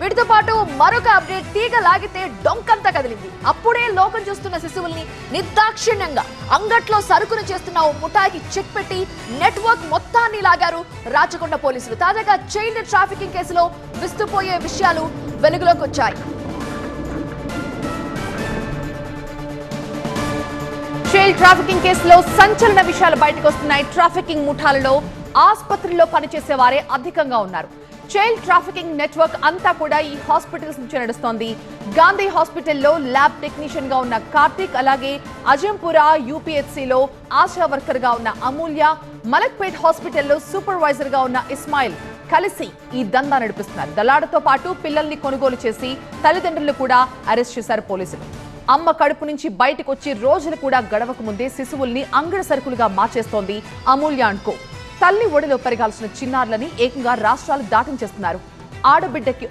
వీటితో పాటు మరొక అప్డేట్ తీగ లాగితే డొంకంతా కదిలింది. అప్పుడే లోకం చూస్తున్న శిశువుల్ని నిర్దాక్షిణ్యంగా అంగట్లో సరుకును చేస్తున్న ఓ ముఠాయికి చెక్ పెట్టి నెట్వర్క్ మొత్తాన్ని లాగారు రాచకొండ పోలీసులు. తాజాగా చైల్డ్ ట్రాఫికింగ్ కేసులో విస్తుపోయే విషయాలు వెలుగులోకి వచ్చాయి. చైల్డ్ ట్రాఫికింగ్ కేసులో సంచలన విషయాలు బయటకు వస్తున్నాయి. ట్రాఫికింగ్ ముఠాలలో ఆసుపత్రిలో పనిచేసే వారే అధికంగా ఉన్నారు. చైల్డ్ ట్రాఫికింగ్ నెట్వర్క్ అంతా కూడా ఈ హాస్పిటల్స్ నుంచి నడుస్తోంది. గాంధీ హాస్పిటల్లో ల్యాబ్ టెక్నీషియన్గా ఉన్న కార్తీక్ అలాగే అజంపుర యూపీహెచ్సిలో ఆశా వర్కర్గా ఉన్న అమూల్య మలక్పేట్ హాస్పిటల్లో సూపర్వైజర్గా ఉన్న ఇస్మాయిల్ కలిసి ఈ దందా నడిపిస్తున్నారు. దళాడతో పాటు పిల్లల్ని కొనుగోలు చేసి తల్లిదండ్రులు కూడా అరెస్ట్ చేశారు పోలీసులు. అమ్మ కడుపు నుంచి బయటకు వచ్చి రోజులు కూడా గడవక ముందే శిశువుల్ని అంగడి సరుకులుగా మార్చేస్తోంది అమూల్య అండ్కో తల్లి ఒడిలో పెరగాల్సిన చిన్నారులని ఏకంగా రాష్ట్రాలు దాటించేస్తున్నారు ఆడబిడ్డకి